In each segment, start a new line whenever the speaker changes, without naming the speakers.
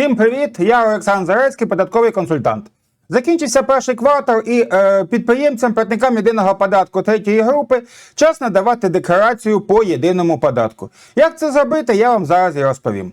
Всім привіт! Я Олександр Зарецький, податковий консультант. Закінчився перший квартал, і е, підприємцям, платникам єдиного податку третьої групи час надавати декларацію по єдиному податку. Як це зробити, я вам зараз і розповім.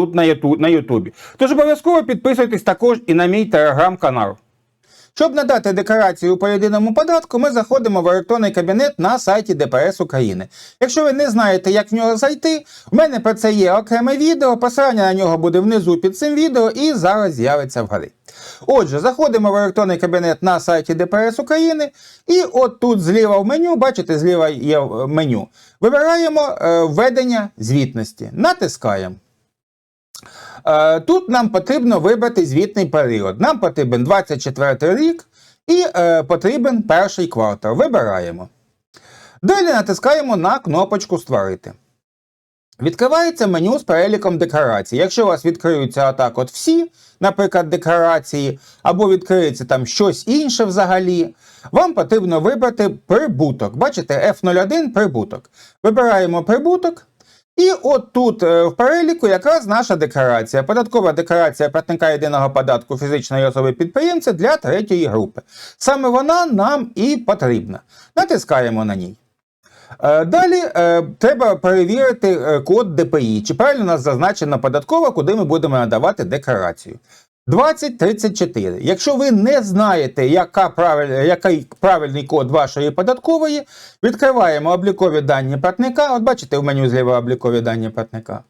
Юту- на Ютубі. Тож обов'язково підписуйтесь також і на мій телеграм-канал. Щоб надати декларацію по єдиному податку, ми заходимо в електронний кабінет на сайті ДПС України. Якщо ви не знаєте, як в нього зайти, в мене про це є окреме відео, посилання на нього буде внизу під цим відео і зараз з'явиться вгорі. Отже, заходимо в електронний кабінет на сайті ДПС України, і от тут зліва в меню, бачите, зліва є меню. Вибираємо е, введення звітності, натискаємо. Е, Тут нам потрібно вибрати звітний період. Нам потрібен 24 рік і е, потрібен перший квартал. Вибираємо. Далі натискаємо на кнопочку Створити. Відкривається меню з переліком декларацій. Якщо у вас відкриються отак от всі, наприклад, декларації, або відкриється там щось інше взагалі, вам потрібно вибрати прибуток. Бачите, F01 прибуток. Вибираємо прибуток. І от тут е, в переліку якраз наша декларація. Податкова декларація платника єдиного податку фізичної особи підприємця для третьої групи. Саме вона нам і потрібна. Натискаємо на ній. Е, Далі е, треба перевірити код ДПІ, чи правильно у нас зазначена податкова, куди ми будемо надавати декларацію. 2034. Якщо ви не знаєте, яка правиль, який правильний код вашої податкової, відкриваємо облікові дані платника. От бачите, в меню зліва облікові дані платника.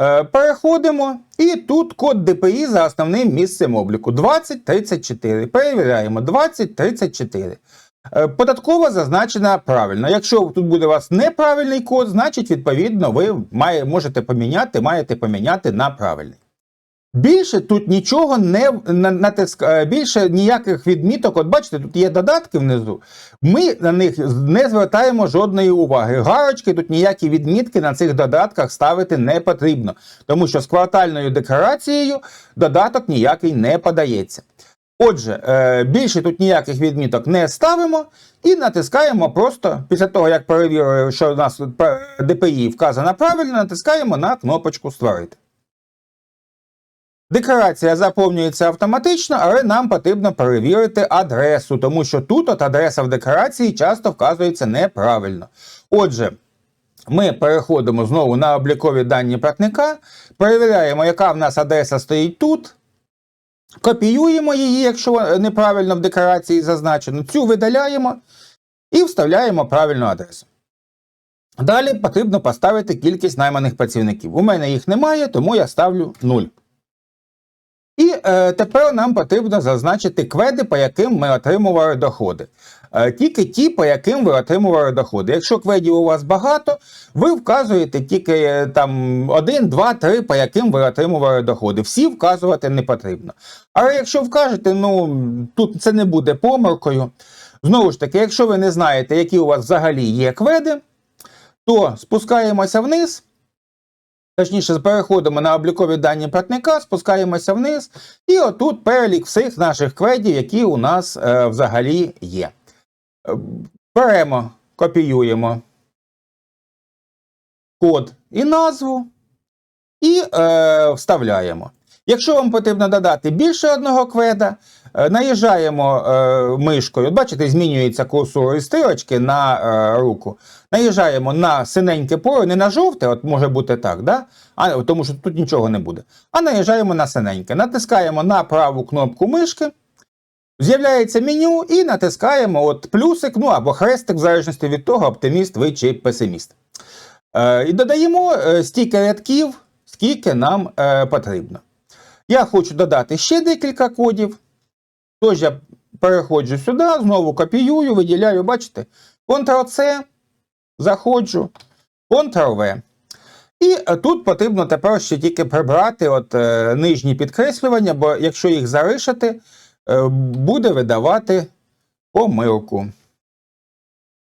Е, Переходимо, і тут код ДПІ за основним місцем обліку 2034. Перевіряємо 2034. Е, Податкова зазначена правильно. Якщо тут буде у вас неправильний код, значить, відповідно, ви має, можете поміняти, маєте поміняти на правильний. Більше тут нічого не на- натиск... е, більше ніяких відміток. От бачите, тут є додатки внизу. Ми на них не звертаємо жодної уваги. Гарочки тут ніякі відмітки на цих додатках ставити не потрібно, тому що з квартальною декларацією додаток ніякий не подається. Отже, е, більше тут ніяких відміток не ставимо і натискаємо просто після того, як перевірили, що у нас ДПІ вказано правильно, натискаємо на кнопочку Створити. Декларація заповнюється автоматично, але нам потрібно перевірити адресу, тому що тут от адреса в декларації часто вказується неправильно. Отже, ми переходимо знову на облікові дані платника, перевіряємо, яка в нас адреса стоїть тут. Копіюємо її, якщо неправильно в декларації зазначено, цю видаляємо і вставляємо правильну адресу. Далі потрібно поставити кількість найманих працівників. У мене їх немає, тому я ставлю 0. І е, тепер нам потрібно зазначити кведи, по яким ми отримували доходи. Е, тільки ті, по яким ви отримували доходи. Якщо кведів у вас багато, ви вказуєте тільки е, там 1, 2, 3, по яким ви отримували доходи. Всі вказувати не потрібно. Але якщо вкажете, ну тут це не буде помилкою. Знову ж таки, якщо ви не знаєте, які у вас взагалі є кведи, то спускаємося вниз. Точніше, переходимо на облікові дані платника, спускаємося вниз, і отут перелік всіх наших кведів, які у нас е, взагалі є. Е, Беремо, копіюємо код і назву і е, вставляємо. Якщо вам потрібно додати більше одного кведа, е, наїжджаємо е, мишкою, от бачите, змінюється курсор стрілочки на е, руку. Наїжджаємо на синеньке поле, не на жовте, от може бути так, да? а, тому що тут нічого не буде. А наїжджаємо на синеньке. Натискаємо на праву кнопку мишки, з'являється меню і натискаємо от плюсик, ну або хрестик, в залежності від того, оптиміст ви чи песиміст. Е, і додаємо стільки рядків, скільки нам е, потрібно. Я хочу додати ще декілька кодів. Тож я переходжу сюди, знову копіюю, виділяю, бачите? Ctrl-C, заходжу, Ctrl-V. І е, тут потрібно тепер ще тільки прибрати от, е, нижні підкреслювання, бо якщо їх залишити, е, буде видавати помилку.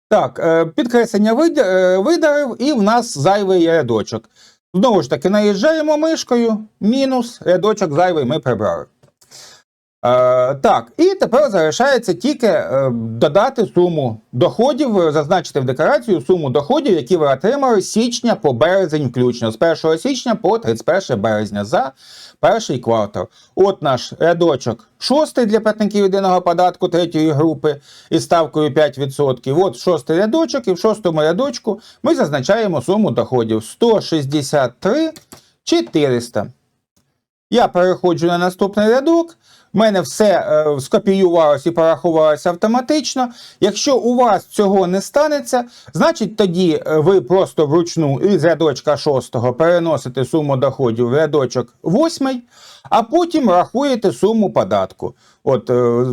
Так, е, підкреслення вид- е, видалив, і в нас зайвий рядочок. Знову ж таки, наїжджаємо мишкою, мінус, рядочок зайвий ми прибрали. Е, так, і тепер залишається тільки е, додати суму доходів, е, зазначити в декларацію суму доходів, які ви отримали з січня по березень включно, з 1 січня по 31 березня за перший квартал. От наш рядочок шостий для платників єдиного податку третьої групи із ставкою 5%. От шостий рядочок, і в шостому рядочку ми зазначаємо суму доходів 163 400. Я переходжу на наступний рядок. У мене все е, скопіювалося і порахувалося автоматично. Якщо у вас цього не станеться, значить тоді е, ви просто вручну із рядочка 6 переносите суму доходів в рядочок 8, а потім рахуєте суму податку. От е,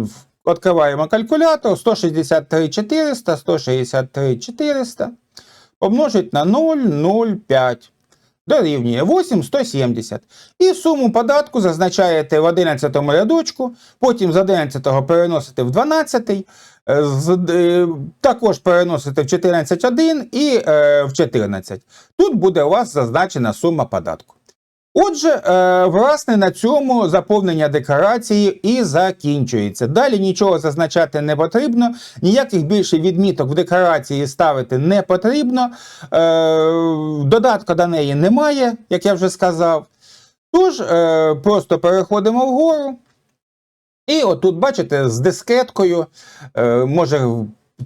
калькулятор 163 400, 163 400 помножить на 0,05 дорівнює 8 170. І суму податку зазначаєте в 11 рядочку, потім з 11 переносите в 12, е, е, також переносите в 14.1 і е, в 14. Тут буде у вас зазначена сума податку. Отже, е, власне, на цьому заповнення декларації і закінчується. Далі нічого зазначати не потрібно, ніяких більше відміток в декларації ставити не потрібно. Е, Додатка до неї немає, як я вже сказав. Тож, е, просто переходимо вгору. І отут, бачите, з дискеткою, може,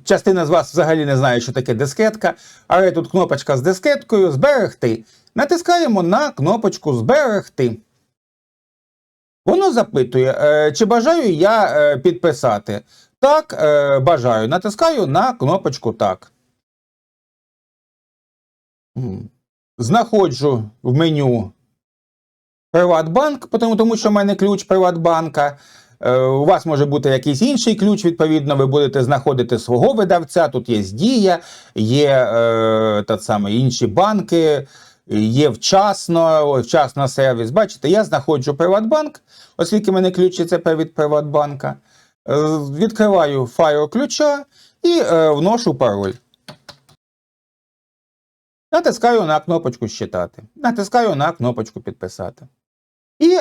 частина з вас взагалі не знає, що таке дискетка, але тут кнопочка з дискеткою зберегти. Натискаємо на кнопочку Зберегти. Воно запитує, е, чи бажаю я е, підписати. Так, е, бажаю. Натискаю на кнопочку Так. Знаходжу в меню Приватбанк, тому, що в мене ключ Приватбанка. У вас може бути якийсь інший ключ, відповідно, ви будете знаходити свого видавця. Тут є Дія, є е, та саме, інші банки, є вчасно, вчасно сервіс. Бачите, я знаходжу Приватбанк, оскільки мене ключі це від Приватбанка. Е, Відкриваю файл ключа і е, вношу пароль. Натискаю на кнопочку Считати. Натискаю на кнопочку Підписати.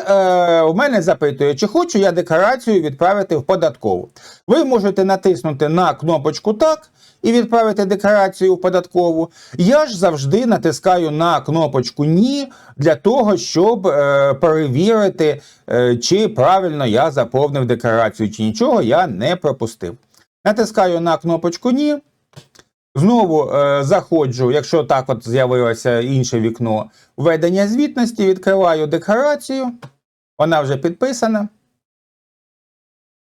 Е, в мене запитує, чи хочу я декларацію відправити в податкову. Ви можете натиснути на кнопочку Так і відправити декларацію в податкову. Я ж завжди натискаю на кнопочку Ні для того, щоб е, перевірити, е, чи правильно я заповнив декларацію, чи нічого я не пропустив. Натискаю на кнопочку Ні. Знову е, заходжу, якщо так от з'явилося інше вікно введення звітності, відкриваю декларацію. Вона вже підписана.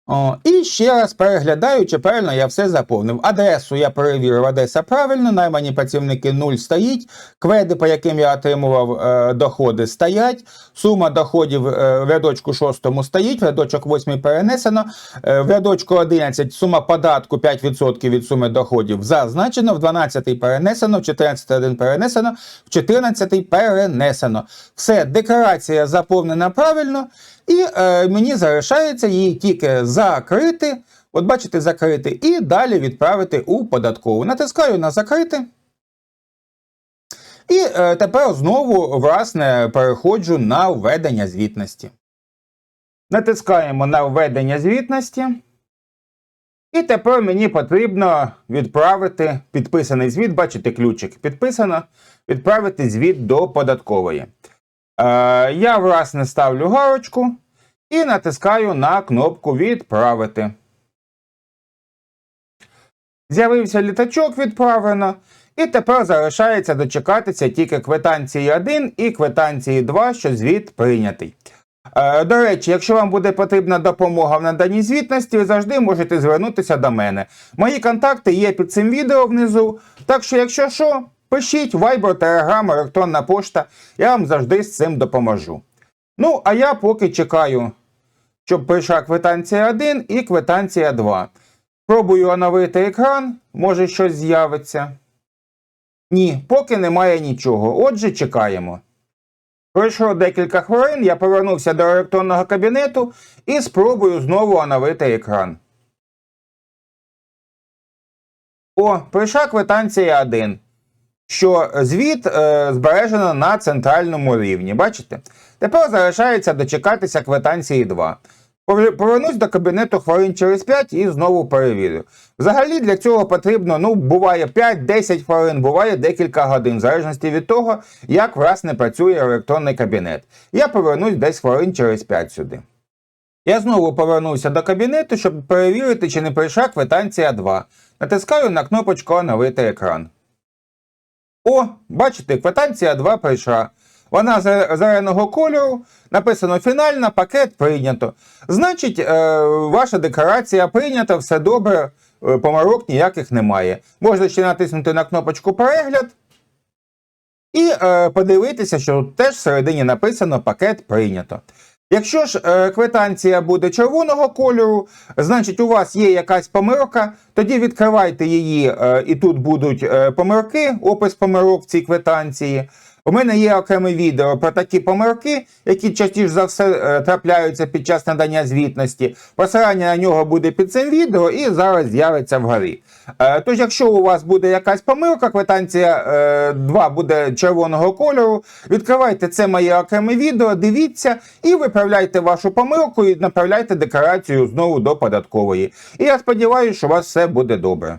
О, і ще раз переглядаю, чи правильно я все заповнив. Адресу я перевірив, адреса правильно, наймані працівники 0 стоїть, кведи, по яким я отримував е, доходи, стоять. Сума доходів е, в рядочку 6 стоїть, в рядочок 8 перенесено. Е, в рядочку 11 сума податку 5% від суми доходів зазначено, в 12 перенесено, в 14 1 перенесено, в 14 перенесено. Все, декларація заповнена правильно, і е, мені залишається її тільки закрити. От бачите, закрити, і далі відправити у податкову. Натискаю на закрити. І е, тепер знову, власне, переходжу на введення звітності. Натискаємо на введення звітності. І тепер мені потрібно відправити підписаний звіт. Бачите, ключик підписано. Відправити звіт до податкової. Е, я, власне, ставлю галочку і натискаю на кнопку Відправити. З'явився літачок відправлено. І тепер залишається дочекатися тільки квитанції 1 і квитанції 2, що звіт прийнятий. Е, До речі, якщо вам буде потрібна допомога в наданні звітності, ви завжди можете звернутися до мене. Мої контакти є під цим відео внизу. Так що, якщо що, пишіть Viber, Telegram, електронна пошта, я вам завжди з цим допоможу. Ну, а я поки чекаю, щоб прийшла квитанція 1 і квитанція 2. Пробую оновити екран, може щось з'явиться. Ні, поки немає нічого. Отже, чекаємо. Пройшло декілька хвилин, я повернувся до електронного кабінету і спробую знову оновити екран. О, прийшла квитанція 1, що звіт е, збережено на центральному рівні. Бачите? Тепер залишається дочекатися квитанції 2. Повернусь до кабінету хвилин через 5 і знову перевірю. Взагалі для цього потрібно, ну, буває 5-10 хвилин, буває декілька годин, в залежності від того, як власне працює електронний кабінет. Я повернусь десь хвилин через 5 сюди. Я знову повернувся до кабінету, щоб перевірити, чи не прийшла квитанція 2. Натискаю на кнопочку Оновити екран. О, бачите, квитанція 2 прийшла. Вона зе- зеленого кольору, написано фінальна, пакет прийнято. Значить, е, ваша декларація прийнята, все добре, е, помилок ніяких немає. Можна ще натиснути на кнопочку перегляд і е, подивитися, що тут теж всередині написано пакет прийнято. Якщо ж квитанція буде червоного кольору, значить у вас є якась помилка, тоді відкривайте її, і тут будуть помилки, опис помилок в цій квитанції. У мене є окреме відео про такі помилки, які частіше за все е, трапляються під час надання звітності. Посилання на нього буде під цим відео і зараз з'явиться вгорі. Е, Тож, якщо у вас буде якась помилка, квитанція е, 2 буде червоного кольору, відкривайте це моє окреме відео, дивіться і виправляйте вашу помилку і направляйте декларацію знову до податкової. І я сподіваюся, що у вас все буде добре.